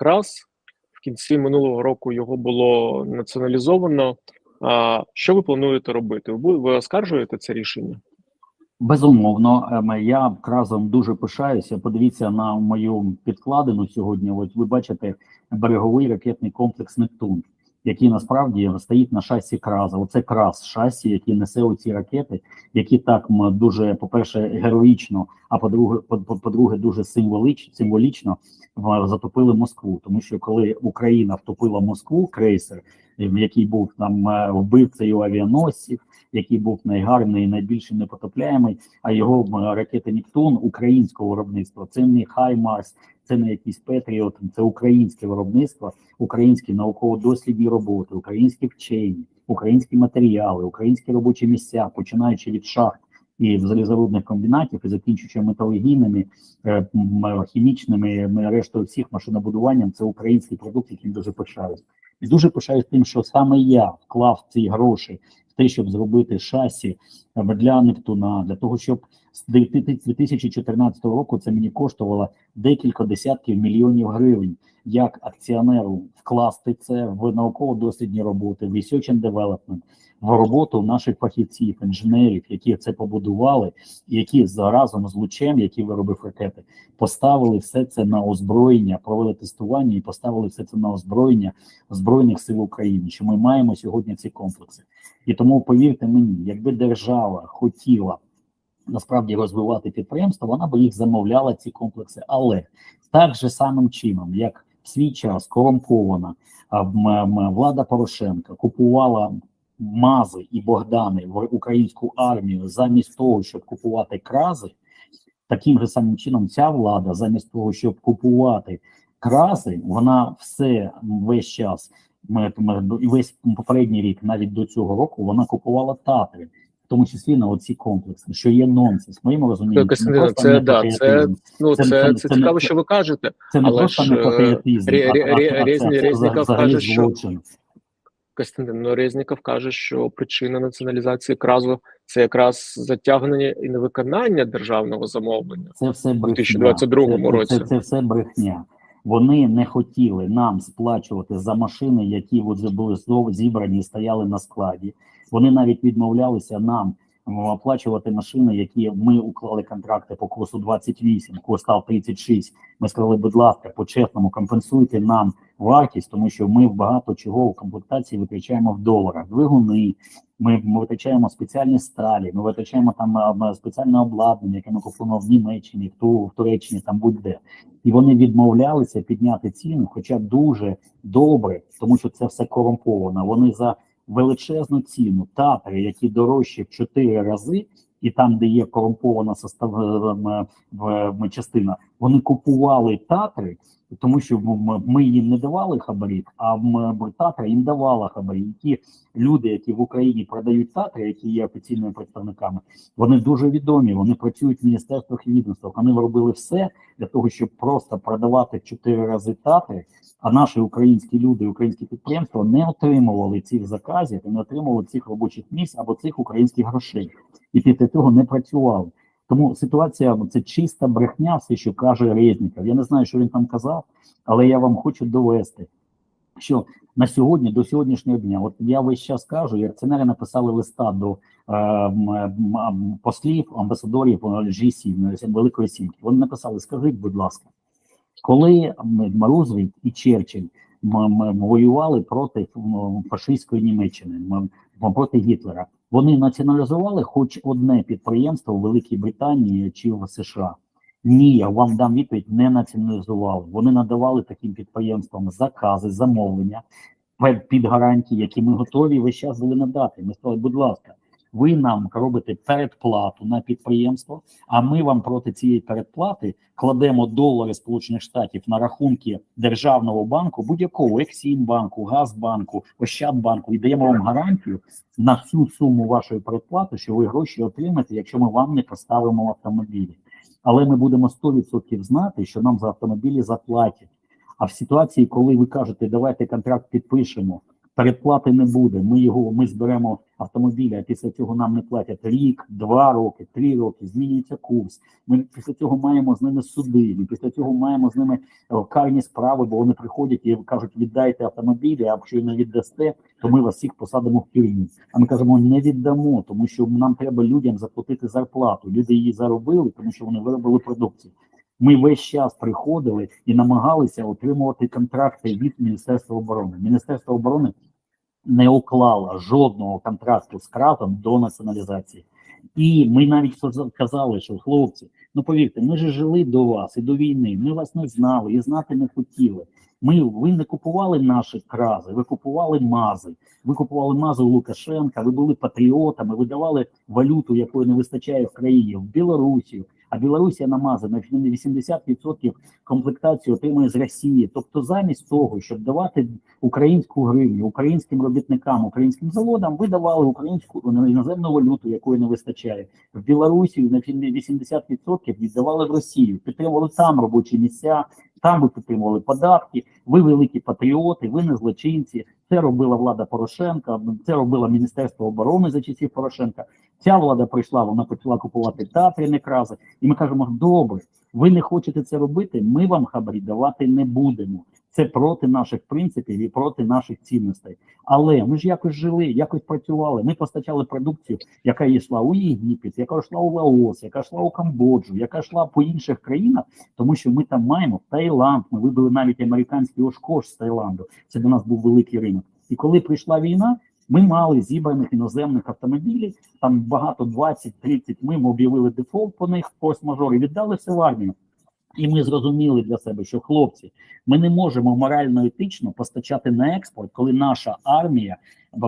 крас. В кінці минулого року його було націоналізовано. А що ви плануєте робити? Ви ви оскаржуєте це рішення? Безумовно, ем, я кразом дуже пишаюся. Подивіться на мою підкладину сьогодні. От ви бачите береговий ракетний комплекс Нептун, який насправді стоїть на шасі краза. Оце крас шасі, який несе оці ракети, які так дуже, по-перше, героїчно, а по-друге, по- по- по-друге, дуже символіч, символічно в- затопили Москву. Тому що коли Україна втопила Москву, крейсер, ем, який був там е, вбивцею авіаносців, який був найгарний, найбільший непотопляємий, а його м, ракети Нептун українського виробництва. Це не Хаймарс, це не якийсь Петріот, це українське виробництво, українські науково-дослідні роботи, українські вчені, українські матеріали, українські робочі місця, починаючи від шахт і в залізорудних комбінатів і закінчуючи металургійними, е, хімічними, рештою всіх машинобудуванням. Це український продукт, яким дуже пишаюсь. І дуже пишаюсь тим, що саме я вклав ці гроші в те, щоб зробити шасі е, для Нептуна, для того, щоб з 2014 року це мені коштувало декілька десятків мільйонів гривень як акціонеру вкласти це в науково-дослідні роботи, в research and development, в роботу наших фахівців, інженерів, які це побудували, які разом з лучем, який виробив ракети, поставили все це на озброєння, провели тестування і поставили все це на озброєння збройних сил України. Що ми маємо сьогодні ці комплекси, і тому повірте мені, якби держава хотіла насправді розвивати підприємства, вона би їх замовляла ці комплекси, але так же самим чином, як в свій час корумпована влада Порошенка купувала мази і Богдани в українську армію замість того, щоб купувати крази, таким же самим чином ця влада, замість того, щоб купувати краси, вона все весь час весь попередній рік, навіть до цього року, вона купувала татри, тому числі на оці комплекси, що є нонсенс. В моєму розумінні, Костянтин, просто це да, це ну Це- це, це- це, це цікаво, не- що ви кажете. Це не Але просто ж, е, Ре- а це, Резні- це Резніков взагалі каже, що- Костянтин ну, Резніков каже, що причина націоналізації кразу це якраз затягнення і невиконання державного замовлення. Це все брехня. 2022 Це- році. Це, це все брехня. Вони не хотіли нам сплачувати за машини, які вже були зібрані і стояли на складі. Вони навіть відмовлялися нам оплачувати машини, які ми уклали контракти по курсу 28, курс став 36. Ми сказали, будь ласка, по-чесному компенсуйте нам вартість, тому що ми багато чого в комплектації витрачаємо в доларах. Двигуни, ми, ми витрачаємо спеціальні сталі, ми витрачаємо там спеціальне обладнання, яке ми купуємо в Німеччині, в, Ту, в Туреччині, там будь-де. І вони відмовлялися підняти ціну, хоча дуже добре, тому що це все корумповано. Вони за величезну ціну театри, які дорожчі в 4 рази, і там, де є корумпована ем, в, в частина, вони купували татри, тому що ми їм не давали хабарів, а татра їм давала хабарі. Ті люди, які в Україні продають татри, які є офіційними представниками, вони дуже відомі. Вони працюють в міністерствах і відомствах. Вони робили все для того, щоб просто продавати 4 рази татри. А наші українські люди, українські підприємства не отримували цих заказів, не отримували цих робочих місць або цих українських грошей, і після цього не працювали. Тому ситуація це чиста брехня, все, що каже Резніков. Я не знаю, що він там казав, але я вам хочу довести, що на сьогодні, до сьогоднішнього дня, от я весь час кажу, і акціонери написали листа до е, послів, амбасадорів е, G7, Великої Сімки. Вони написали: скажіть, будь ласка, коли Рузвельт і Черчилль воювали проти фашистської Німеччини, проти Гітлера, вони націоналізували хоч одне підприємство в Великій Британії чи в США. Ні, я вам дам відповідь, не націоналізували. Вони надавали таким підприємствам закази, замовлення під гарантії, які ми готові весь час були надати. Ми сказали, будь ласка, ви нам робите передплату на підприємство, а ми вам проти цієї передплати кладемо долари Сполучених Штатів на рахунки державного банку, будь-якого Ексімбанку, Газбанку, Ощадбанку, і даємо вам гарантію на всю суму вашої передплати, що ви гроші отримаєте, якщо ми вам не поставимо автомобілі. Але ми будемо 100% знати, що нам за автомобілі заплатять. А в ситуації, коли ви кажете, давайте контракт підпишемо, Передплати не буде. Ми його ми зберемо автомобілі, а після цього нам не платять рік, два роки, три роки. Змінюється курс. Ми після цього маємо з ними суди. Ми після цього маємо з ними е, карні справи, бо вони приходять і кажуть, віддайте автомобілі. А якщо не віддасте, то ми вас всіх посадимо в тюрму. А ми кажемо, не віддамо, тому що нам треба людям заплатити зарплату. Люди її заробили, тому що вони виробили продукцію. Ми весь час приходили і намагалися отримувати контракти від Міністерства оборони. Міністерство оборони не уклало жодного контракту з кратом до націоналізації. І ми навіть казали, що хлопці, ну повірте, ми ж жили до вас і до війни. Ми вас не знали і знати не хотіли. Ми ви не купували наші крази, ви купували мази. Ви купували мази у Лукашенка. Ви були патріотами, ви давали валюту, якої не вистачає в країні, в Білорусі. А Білорусія на мази на 80% комплектацію отримує з Росії. Тобто, замість того, щоб давати українську гривню українським робітникам, українським заводам, ви давали українську іноземну валюту, якої не вистачає в Білорусі. На 80% віддавали в Росію, підтримували там робочі місця. Там ви підтримували податки, ви великі патріоти, ви не злочинці. Це робила влада Порошенка, це робила Міністерство оборони за часів Порошенка. Ця влада прийшла, вона почала купувати театри крази. І ми кажемо: добре, ви не хочете це робити, ми вам хабарі давати не будемо. Це проти наших принципів і проти наших цінностей. Але ми ж якось жили, якось працювали. Ми постачали продукцію, яка йшла у Єгипет, яка йшла у Лаос, яка йшла у Камбоджу, яка йшла по інших країнах, тому що ми там маємо Таїланд. Ми вибили навіть американський Ошкош з Таїланду. Це для нас був великий ринок. І коли прийшла війна, ми мали зібраних іноземних автомобілів, там багато 20-30, Ми об'явили дефолт по них форс-мажор і віддали все в армію. І ми зрозуміли для себе, що хлопці, ми не можемо морально етично постачати на експорт, коли наша армія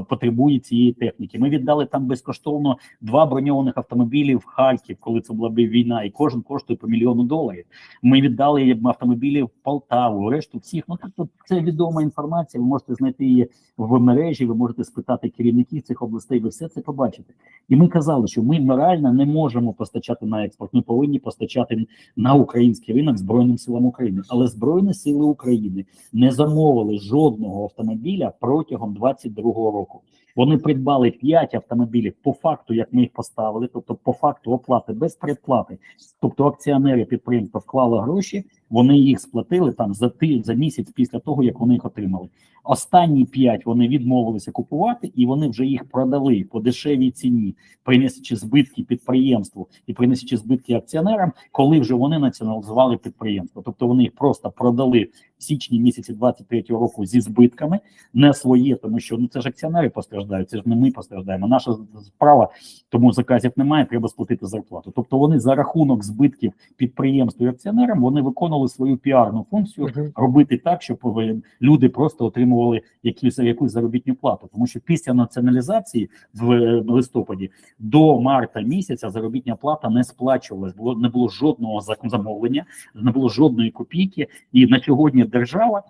потребує цієї техніки. Ми віддали там безкоштовно два броньованих автомобілі в Харків, коли це була б війна, і кожен коштує по мільйону доларів. Ми віддали автомобілі в Полтаву, решту всіх. Ну тобто це відома інформація. Ви можете знайти її в мережі. Ви можете спитати керівників цих областей. Ви все це побачите. І ми казали, що ми морально не можемо постачати на експорт. Ми повинні постачати на український ринок збройним силам України. Але збройні сили України не замовили жодного автомобіля протягом 22-го року. Вони придбали 5 автомобілів по факту, як ми їх поставили, тобто по факту оплати без передплати. Тобто акціонери підприємства вклали гроші, вони їх сплатили там за ти за місяць після того, як вони їх отримали. Останні 5 вони відмовилися купувати, і вони вже їх продали по дешевій ціні, принесучи збитки підприємству і принесучи збитки акціонерам, коли вже вони націоналізували підприємство. Тобто вони їх просто продали в січні місяці 23-го року зі збитками, не своє, тому що ну це ж акціонери постраждають, це ж не ми постраждаємо. Наша справа, тому заказів немає, треба сплатити зарплату. Тобто вони за рахунок збитків підприємству і акціонерам вони виконували свою піарну функцію Мгм. робити так, щоб е, люди просто отримували якусь якусь заробітну плату. Тому що після націоналізації в е, листопаді до марта місяця заробітня плата не сплачувалась. Було не було жодного замовлення, не було жодної копійки. І на сьогодні держава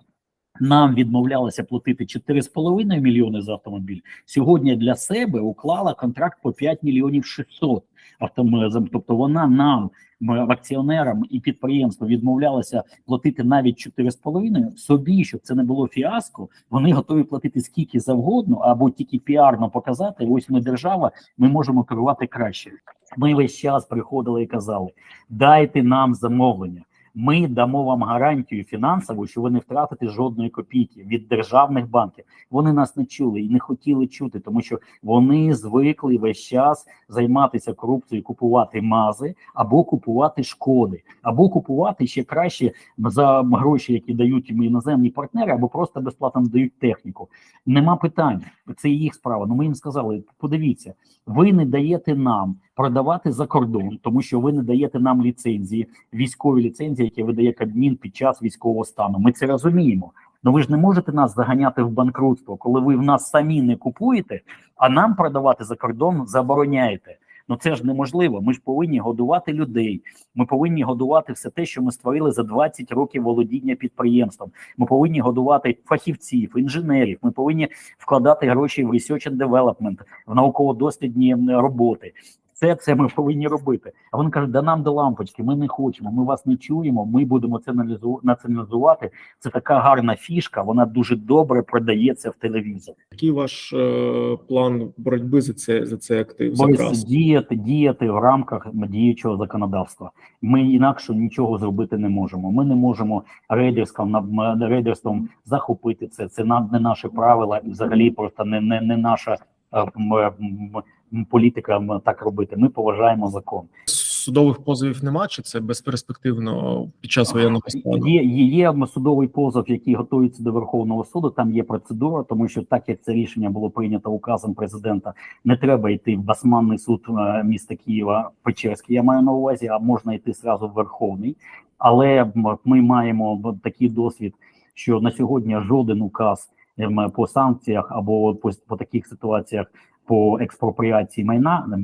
нам відмовлялася платити 4,5 мільйони за автомобіль. Сьогодні для себе уклала контракт по 5 мільйонів 600 автомобілів. Тобто вона нам акціонерам і підприємству відмовлялися платити навіть 4,5 собі, щоб це не було фіаско. Вони готові платити скільки завгодно, або тільки піарно показати. Ось ми держава, ми можемо керувати краще. Ми весь час приходили і казали: дайте нам замовлення. Ми дамо вам гарантію фінансову, що ви не втратите жодної копійки від державних банків. Вони нас не чули і не хотіли чути, тому що вони звикли весь час займатися корупцією, купувати мази або купувати шкоди, або купувати ще краще за гроші, які дають їм іноземні партнери, або просто безплатно дають техніку. Нема питань, це їх справа. Ну ми їм сказали: подивіться, ви не даєте нам продавати за кордон, тому що ви не даєте нам ліцензії, військові ліцензії, які видає Кабмін під час військового стану. Ми це розуміємо. Ну ви ж не можете нас заганяти в банкрутство, коли ви в нас самі не купуєте, а нам продавати за кордон забороняєте. Ну це ж неможливо. Ми ж повинні годувати людей. Ми повинні годувати все те, що ми створили за 20 років володіння підприємством. Ми повинні годувати фахівців, інженерів. Ми повинні вкладати гроші в research and development, в науково-дослідні роботи. Це це ми повинні робити. А вони кажуть, да нам до лампочки, ми не хочемо, ми вас не чуємо. Ми будемо це налізу- націоналізувати. Це така гарна фішка. Вона дуже добре продається в телевізорі. Який ваш е, план боротьби за це за цей актив? Крас? діяти, діяти в рамках діючого законодавства. Ми інакше нічого зробити не можемо. Ми не можемо рейдерством рейдерством захопити це. Це не наші правила, і взагалі просто не, не, не наша е, м, м, м, політика м, так робити. Ми поважаємо закон. Судових позовів нема, чи це безперспективно під час воєнного стану? Є, є, є судовий позов, який готується до Верховного суду. Там є процедура, тому що так як це рішення було прийнято указом президента, не треба йти в басманний суд е, міста Києва, Печерський, я маю на увазі, а можна йти зразу в Верховний. Але ми маємо такий досвід, що на сьогодні жоден указ ем, по санкціях або по, по таких ситуаціях по експропріації майна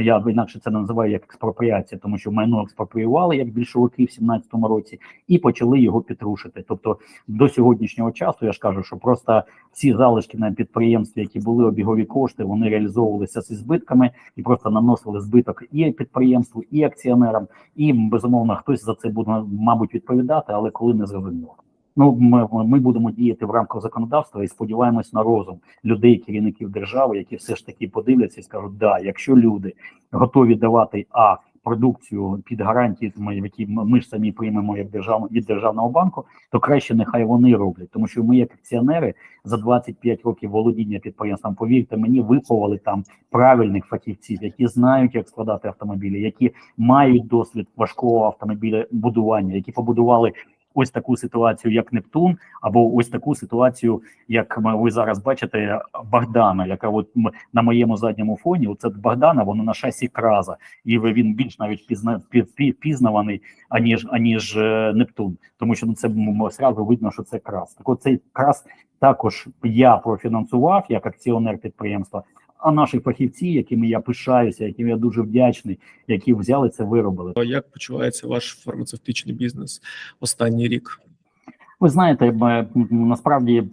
я інакше це називаю як експропріація, тому що майно експропріювали як більшовики в 17-му році і почали його підрушити. Тобто до сьогоднішнього часу я ж кажу, що просто всі залишки на підприємстві, які були обігові кошти, вони реалізовувалися зі збитками і просто наносили збиток і підприємству, і акціонерам. І безумовно хтось за це буде мабуть відповідати, але коли не зрозуміло. Ну, ми, ми будемо діяти в рамках законодавства і сподіваємось на розум людей, керівників держави, які все ж таки подивляться і скажуть, да, якщо люди готові давати а продукцію під гарантії, які ми ж самі приймемо як держав від державного банку, то краще нехай вони роблять, тому що ми, як акціонери, за 25 років володіння підприємством, повірте мені, виховали там правильних фахівців, які знають, як складати автомобілі, які мають досвід важкого автомобіля будування, які побудували. Ось таку ситуацію, як Нептун, або ось таку ситуацію, як ви зараз бачите, Богдана, яка от на моєму задньому фоні, оце Богдана, воно на шасі краза, і він більш навіть пізна, пі- пі- пізнаваний, аніж аніж е, Нептун, тому що ну це сразу видно, що це крас. Так от цей крас також я профінансував як акціонер підприємства. А наші фахівці, якими я пишаюся, яким я дуже вдячний, які взяли це, виробили. Як почувається ваш фармацевтичний бізнес останній рік? Ви знаєте, насправді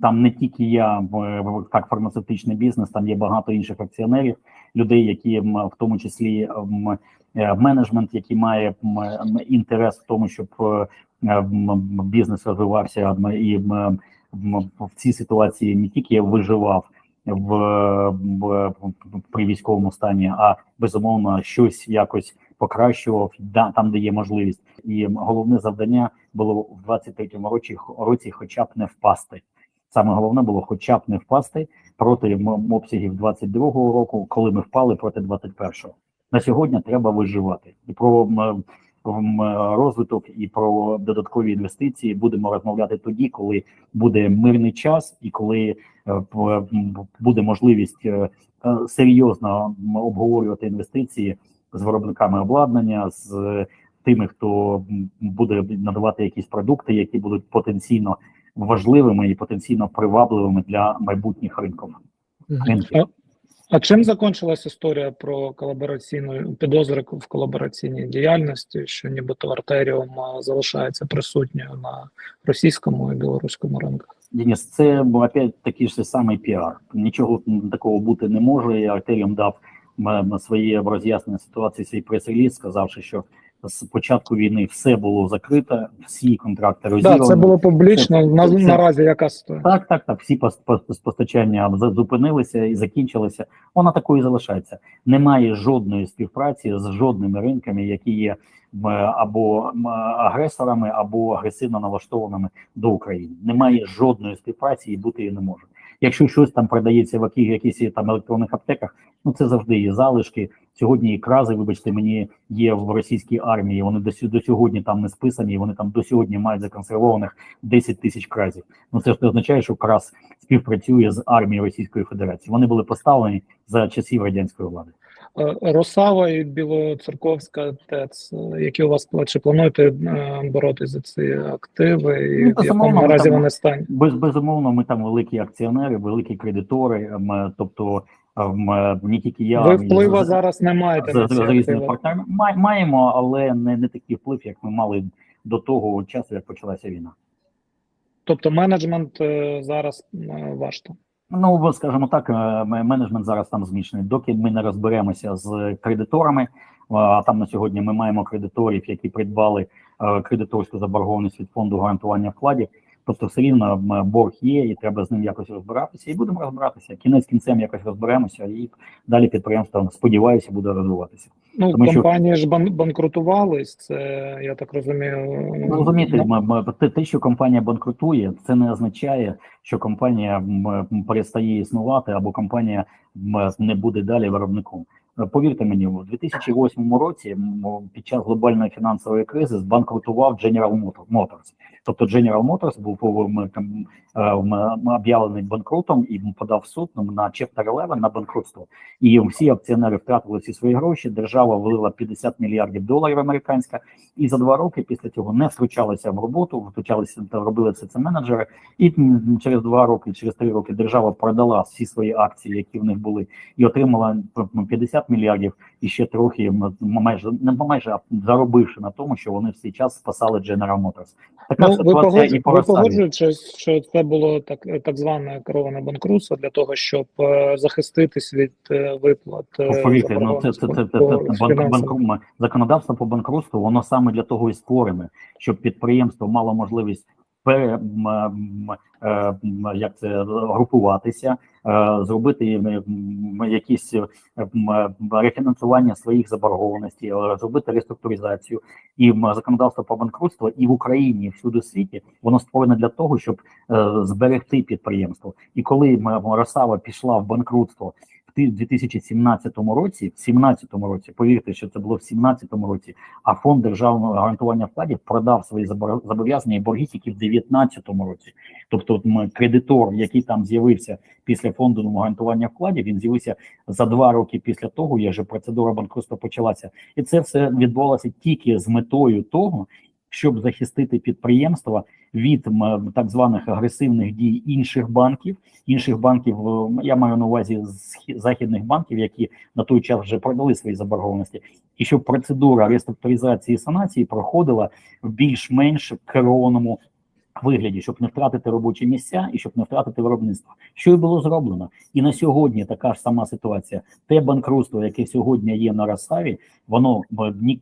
там не тільки я так фармацевтичний бізнес, там є багато інших акціонерів, людей, які в тому числі е, менеджмент, який має інтерес в тому, щоб е, бізнес розвивався і в цій ситуації не тільки виживав в, в при військовому стані, а безумовно щось якось покращував да, там, де є можливість. І головне завдання було в 23-му році, році хоча б не впасти. Саме головне було хоча б не впасти проти обсягів 22-го року, коли ми впали проти 21-го. На сьогодні треба виживати. І про розвиток і про додаткові інвестиції будемо розмовляти тоді, коли буде мирний час і коли е, буде можливість е, е, серйозно обговорювати інвестиції з виробниками обладнання, з тими, хто буде надавати якісь продукти, які будуть потенційно важливими і потенційно привабливими для майбутніх ринків. А чим закончилась історія про колабораційну підозри в колабораційній діяльності, що нібито артеріум залишається присутньою на російському і білоруському ринках? Денис, це був опять такий ж самий піар. Нічого такого бути не може. Артеріум дав своє роз'яснення ситуації свій прес-реліз, сказавши, що з початку війни все було закрито, всі контракти розірвані. Так, це було публічно. На, це- наразі яка ситуація? Так, так, так. Всі пос- пос- постачання зупинилися і закінчилися. Вона такою і залишається. Немає жодної співпраці з жодними ринками, які є або агресорами, або агресивно налаштованими до України. Немає жодної співпраці і бути її не може. Якщо щось там продається в яких- якихось там електронних аптеках, ну це завжди є залишки. Сьогодні і крази, вибачте, мені є в російській армії. Вони до, до сьогодні там не списані. Вони там до сьогодні мають законсервованих 10 тисяч кразів. Ну це ж не означає, що крас співпрацює з армією Російської Федерації. Вони були поставлені за часів радянської влади. Е, Росава і Білоцерковська ТЕЦ. е, Які у вас? Чи плануєте е, боротися за ці активи? І Ну, в якому наразі вони стані? Без безумовно, ми там великі акціонери, великі кредитори. ем, Тобто не тільки я Ви впливу зараз не маєте на з, ці різними партнерами маємо, але не, не такий вплив, як ми мали до того часу, як почалася війна. Тобто менеджмент зараз ваш там? Ну, скажімо так, е, менеджмент зараз там змішаний. Доки ми не розберемося з кредиторами, а там на сьогодні ми маємо кредиторів, які придбали е, кредиторську заборгованість від фонду гарантування вкладів. Тобто, все рівно борг є, і треба з ним якось розбиратися. І будемо розбиратися. Кінець кінцем якось розберемося, і далі підприємство, сподіваюся, буде розвиватися. Ну, Тому що- ж бан- банкрутувались, це я так розумію. Ну, Розумієте, ну, м- м- те, що компанія банкрутує, це не означає, що компанія м, перестає існувати або компанія м, не буде далі виробником. Е, Повірте мені, у 2008 році під час глобальної фінансової кризи збанкрутував General Motor- Motors. Тобто General Motors був м, м, е, об'явлений банкрутом і подав суд на Chapter 11 на банкрутство. І всі акціонери втратили всі свої гроші. Держава влила 50 мільярдів доларів американська, і за два роки після цього не втручалися в роботу, втручалися та робили все це менеджери. І через два роки, через три роки держава продала всі свої акції, які в них були, і отримала м, 50 мільярдів і ще трохи майже не майже а заробивши на тому, що вони в цей час спасали General Motors. Така Ну, ви, ситуація погодж... і по ви погоджуєтесь, що це було так, так зване кероване банкрутство для того, щоб е, захиститись від е, виплат. е, Повірте, ну це це, це, це, це, банк, законодавство по банкрутству, воно саме для того і створене, щоб підприємство мало можливість як це групуватися, е, зробити якісь е, рефінансування своїх заборгованостей, е, зробити реструктуризацію. І законодавство по банкрутству і в Україні, і всюди в світі, воно створене для того, щоб зберегти підприємство. І коли Росава пішла в банкрутство 2017 році, в 17 році, повірте, що це було в 17 році, а фонд державного гарантування вкладів продав свої зобов'язання і борги тільки в 2019 році. Тобто, кредитор, який там з'явився після фонду гарантування вкладів, він з'явився за два роки після того, як же процедура банкрутства почалася, і це все відбувалося тільки з метою того, щоб захистити підприємства від так званих агресивних дій інших банків, інших банків, е, я маю на увазі західних банків, які на той час вже продали свої заборгованості, і щоб процедура реструктуризації санації проходила в більш-менш керованому вигляді, щоб не втратити робочі місця і щоб не втратити виробництво. Що і було зроблено. І на сьогодні така ж сама ситуація. Те банкрутство, яке сьогодні є на Росаві, воно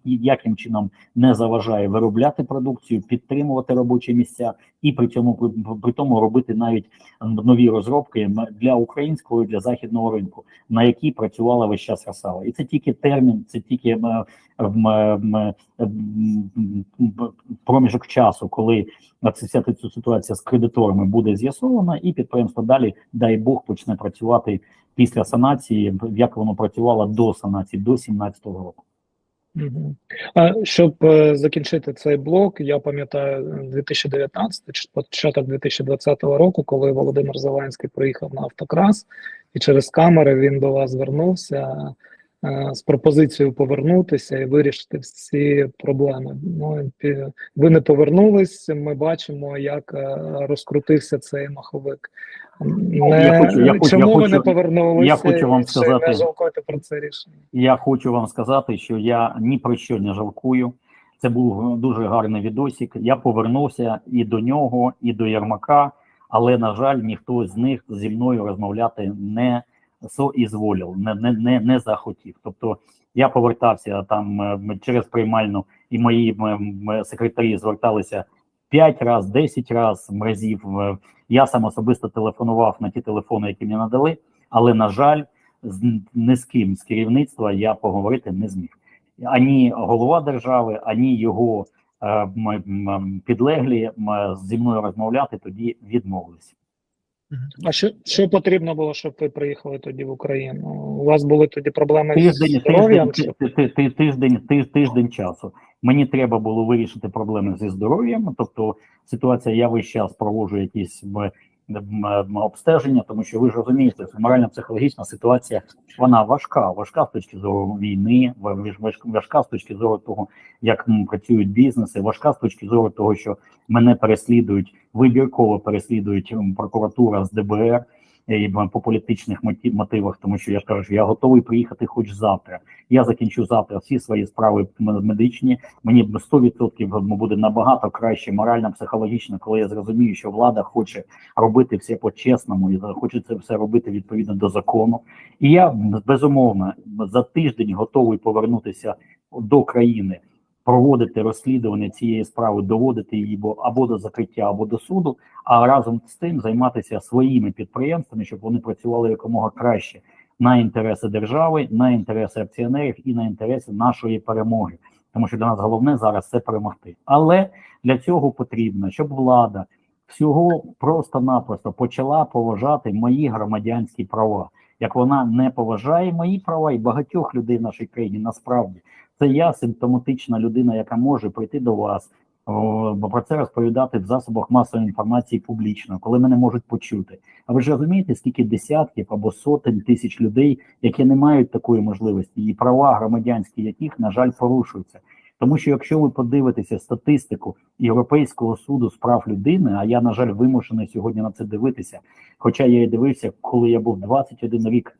ніяким чином не заважає виробляти продукцію, підтримувати робочі місця і при цьому при, при тому робити навіть нові розробки для українського і для західного ринку, на які працювала весь час Росава. І це тільки термін, це тільки проміжок часу, коли вся ця ситуація з кредиторами буде з'ясована, і підприємство далі, дай Бог, почне працювати після санації, як воно працювало до санації, до 17 року. А щоб е, закінчити цей блок, я пам'ятаю 2019 чи початок 2020 року, коли Володимир Зеленський приїхав на автокрас, і через камери він до вас звернувся е, з пропозицією повернутися і вирішити всі проблеми. Ну ви не повернулись. Ми бачимо, як е, розкрутився цей маховик. Не, я хочу- я хочу- чому я ви не повернулися? я хочу вам сказати- не жалкуєте про це рішення? Я хочу вам сказати, що я ні про що не жалкую. Це був дуже гарний відосик. Я повернувся і до нього, і до Єрмака, але на жаль, ніхто з них зі мною розмовляти не соізволив, не, не, не, не захотів. Тобто я повертався там е, через приймальну, і мої секретарі зверталися 5 разів, 10 разів разів. Е, Я сам особисто телефонував на ті телефони, які мені надали, але на жаль, ні з ким з керівництва я поговорити не зміг. Ані голова держави, ані його е, підлеглі м, зі мною розмовляти тоді відмовилися. А що, що потрібно було, щоб ви приїхали тоді в Україну? У вас були тоді проблеми з Тиждень, здоров'ям? тиждень, чи- ти- ти- ти- тиждень, ти- тиждень часу. Мені треба було вирішити проблеми зі здоров'ям. Тобто, ситуація, я весь час проводжу якісь обстеження, тому що ви ж розумієте, що морально-психологічна ситуація вона важка, важка з точки зору війни, ва- важка з точки зору того, як працюють бізнеси, важка з точки зору того, що мене переслідують, вибірково переслідують прокуратура з ДБР. І по політичних мотивах, тому що я ж кажу, я готовий приїхати хоч завтра. Я закінчу завтра всі свої справи медичні. Мені б 100% буде набагато краще морально, психологічно, коли я зрозумію, що влада хоче робити все по-чесному і хоче це все робити відповідно до закону. І я безумовно за тиждень готовий повернутися до країни, проводити розслідування цієї справи, доводити її або до закриття, або до суду, а разом з тим займатися своїми підприємствами, щоб вони працювали якомога краще на інтереси держави, на інтереси акціонерів і на інтереси нашої перемоги. Тому що для нас головне зараз це перемогти. Але для цього потрібно, щоб влада всього просто-напросто почала поважати мої громадянські права. Як вона не поважає мої права і багатьох людей в нашій країні, насправді це я симптоматична людина, яка може прийти до вас, бо про це розповідати в засобах масової інформації публічно, коли мене можуть почути. А ви ж розумієте, скільки десятків або сотень тисяч людей, які не мають такої можливості, і права громадянські, яких на жаль порушуються. Тому що якщо ви подивитеся статистику Європейського суду з прав людини, а я на жаль вимушений сьогодні на це дивитися, хоча я і дивився, коли я був 21 рік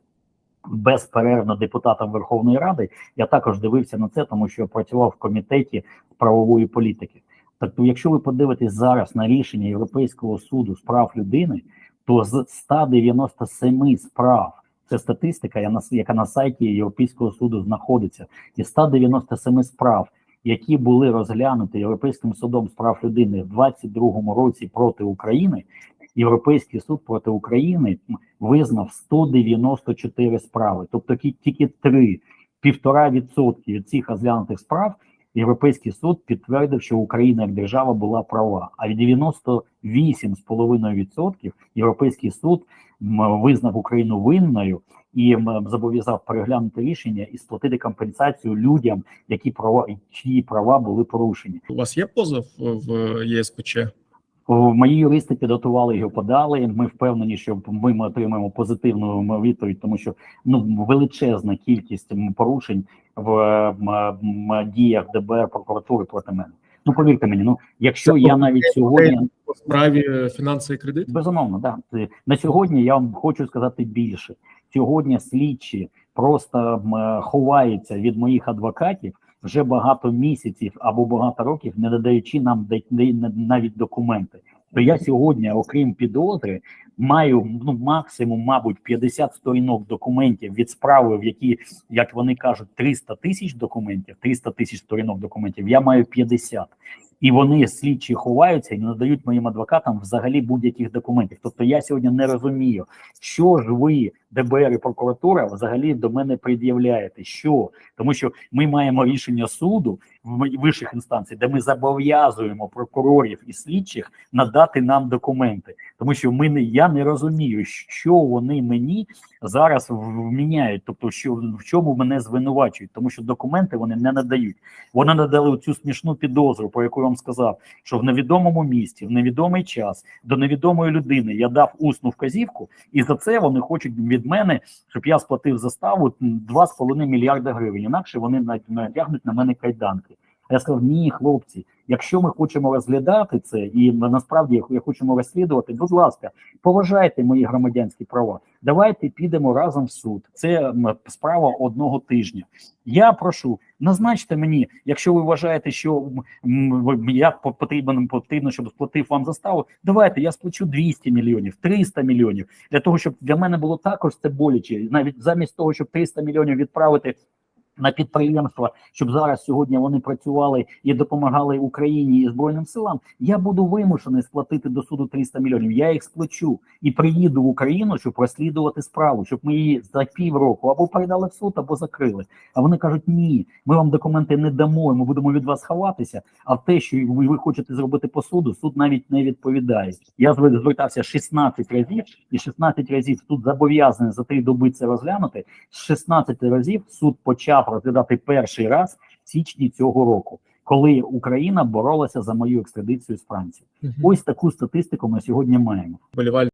безперервно депутатом Верховної Ради, я також дивився на це, тому що працював в комітеті правової політики. Тобто, якщо ви подивитесь зараз на рішення Європейського суду з прав людини, то з 197 справ це статистика, я яка на сайті Європейського суду знаходиться, і 197 справ, які були розглянуті Європейським судом з прав людини в 22 році проти України, Європейський суд проти України визнав 194 справи, тобто тільки три півтора відсотки від цих розглянутих справ. Європейський суд підтвердив, що Україна як держава була права, а від 98,5% Європейський суд визнав Україну винною і зобов'язав переглянути рішення і сплатити компенсацію людям, які права чиї права були порушені. У вас є позов в ЄСПЧ? Мої юристи підготували його, подали. Ми впевнені, що ми отримаємо позитивну відповідь, тому що ну величезна кількість порушень в діях ДБР прокуратури проти мене. Ну повірте мені, ну якщо Це я навіть сьогодні по справі фінанси і кредит? Безумовно, да. Е, На сьогодні я вам хочу сказати більше. Сьогодні слідчі просто е, ховаються від моїх адвокатів вже багато місяців або багато років, не надаючи нам навіть документи. То я сьогодні, окрім підозри, маю ну максимум, мабуть, 50 сторінок документів від справи, в які, як вони кажуть, 300 тисяч документів, 300 тисяч сторінок документів. Я маю 50. І вони слідчі ховаються і не надають моїм адвокатам взагалі будь-яких документів. Тобто я сьогодні не розумію, що ж ви, ДБР і прокуратура, взагалі до мене пред'являєте. Що тому, що ми маємо рішення суду в вищих інстанцій, де ми зобов'язуємо прокурорів і слідчих надати нам документи, тому що ми не я не розумію, що вони мені зараз вміняють, тобто що в чому мене звинувачують, тому що документи вони не надають. Вони надали цю смішну підозру, про яку я вам сказав, що в невідомому місті, в невідомий час до невідомої людини я дав усну вказівку, і за це вони хочуть мене, щоб я сплатив заставу 2,5 мільярда гривень. Інакше вони на- натягнуть на мене кайданки. А я сказав: ні, хлопці, якщо ми хочемо розглядати це, і насправді я хочемо розслідувати, будь ласка, поважайте мої громадянські права. Давайте підемо разом в суд. Це справа одного тижня. Я прошу, назначте мені, якщо ви вважаєте, що я по- потрібен потрібно, щоб сплатив вам заставу. Давайте я сплачу 200 мільйонів, 300 мільйонів для того, щоб для мене було також це боляче. Навіть замість того, щоб 300 мільйонів відправити. На підприємства, щоб зараз сьогодні вони працювали і допомагали Україні і збройним силам. Я буду вимушений сплатити до суду 300 мільйонів. Я їх сплачу і приїду в Україну, щоб розслідувати справу, щоб ми її за півроку або передали в суд, або закрили. А вони кажуть: ні, ми вам документи не дамо. Ми будемо від вас ховатися. А те, що ви, ви хочете зробити по суду, суд навіть не відповідає. Я звер- звертався 16 разів, і 16 разів суд зобов'язаний за три доби це розглянути. З 16 разів суд почав розглядати перший раз в січні цього року, коли Україна боролася за мою екстрадицію з Франції. Ось таку статистику ми сьогодні маємо.